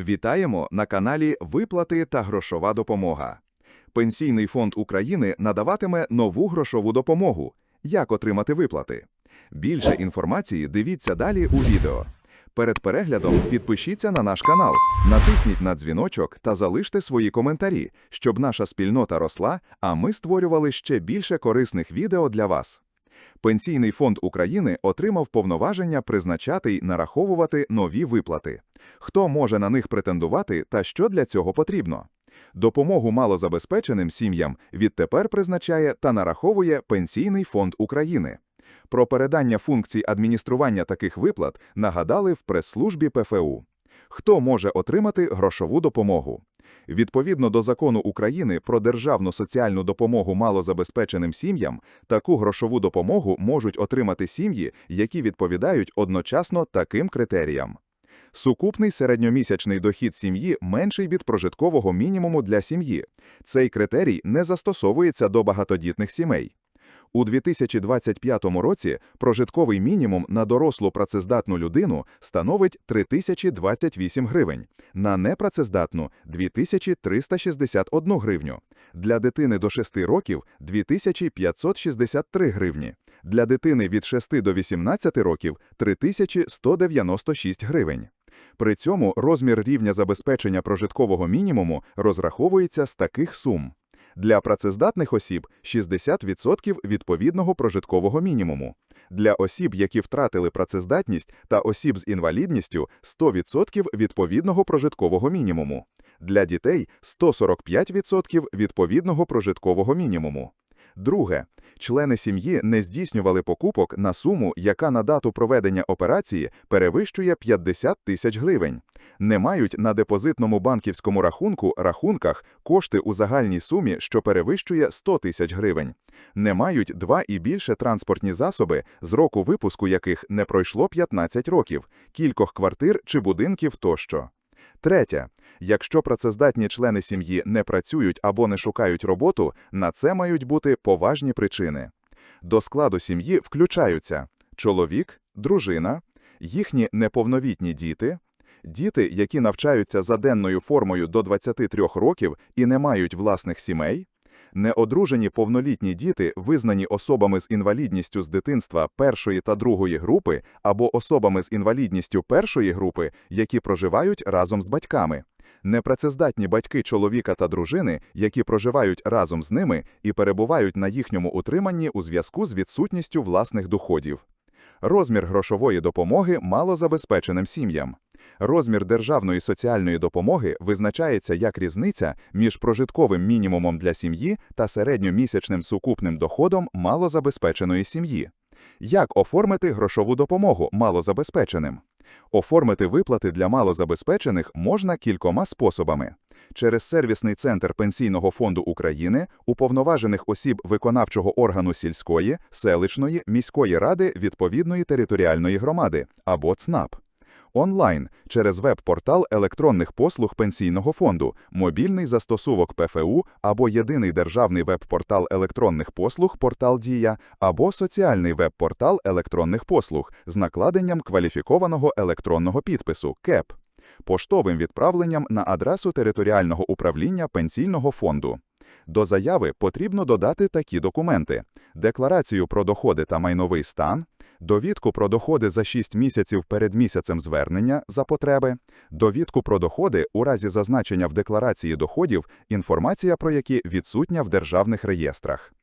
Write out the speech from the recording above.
Вітаємо на каналі Виплати та грошова допомога. Пенсійний фонд України надаватиме нову грошову допомогу. Як отримати виплати? Більше інформації дивіться далі у відео. Перед переглядом підпишіться на наш канал, натисніть на дзвіночок та залиште свої коментарі, щоб наша спільнота росла, а ми створювали ще більше корисних відео для вас. Пенсійний фонд України отримав повноваження призначати й нараховувати нові виплати. Хто може на них претендувати та що для цього потрібно? Допомогу малозабезпеченим сім'ям відтепер призначає та нараховує Пенсійний фонд України. Про передання функцій адміністрування таких виплат нагадали в прес-службі ПФУ. Хто може отримати грошову допомогу? Відповідно до закону України про державну соціальну допомогу малозабезпеченим сім'ям, таку грошову допомогу можуть отримати сім'ї, які відповідають одночасно таким критеріям. Сукупний середньомісячний дохід сім'ї менший від прожиткового мінімуму для сім'ї. Цей критерій не застосовується до багатодітних сімей. У 2025 році прожитковий мінімум на дорослу працездатну людину становить 3028 гривень, на непрацездатну – 2361 гривню, для дитини до 6 років – 2563 гривні, для дитини від 6 до 18 років – 3196 гривень. При цьому розмір рівня забезпечення прожиткового мінімуму розраховується з таких сум. Для працездатних осіб 60% відповідного прожиткового мінімуму. Для осіб, які втратили працездатність, та осіб з інвалідністю 100% відповідного прожиткового мінімуму. Для дітей 145% відповідного прожиткового мінімуму. Друге, члени сім'ї не здійснювали покупок на суму, яка на дату проведення операції перевищує 50 тисяч гривень. Не мають на депозитному банківському рахунку рахунках кошти у загальній сумі, що перевищує 100 тисяч гривень. Не мають два і більше транспортні засоби, з року випуску яких не пройшло 15 років, кількох квартир чи будинків тощо. Третє. Якщо працездатні члени сім'ї не працюють або не шукають роботу, на це мають бути поважні причини. До складу сім'ї включаються чоловік, дружина, їхні неповновітні діти, діти, які навчаються за денною формою до 23 років і не мають власних сімей, Неодружені повнолітні діти, визнані особами з інвалідністю з дитинства першої та другої групи або особами з інвалідністю першої групи, які проживають разом з батьками. Непрацездатні батьки чоловіка та дружини, які проживають разом з ними і перебувають на їхньому утриманні у зв'язку з відсутністю власних доходів. Розмір грошової допомоги малозабезпеченим сім'ям. Розмір державної соціальної допомоги визначається як різниця між прожитковим мінімумом для сім'ї та середньомісячним сукупним доходом малозабезпеченої сім'ї. Як оформити грошову допомогу малозабезпеченим? Оформити виплати для малозабезпечених можна кількома способами. Через сервісний центр Пенсійного фонду України, уповноважених осіб виконавчого органу сільської, селищної, міської ради відповідної територіальної громади або ЦНАП онлайн через веб-портал електронних послуг Пенсійного фонду, мобільний застосунок ПФУ або єдиний державний веб-портал електронних послуг Портал Дія, або соціальний веб-портал електронних послуг з накладенням кваліфікованого електронного підпису КЕП, поштовим відправленням на адресу територіального управління Пенсійного фонду. До заяви потрібно додати такі документи: декларацію про доходи та майновий стан, довідку про доходи за 6 місяців перед місяцем звернення за потреби, довідку про доходи у разі зазначення в декларації доходів, інформація про які відсутня в державних реєстрах.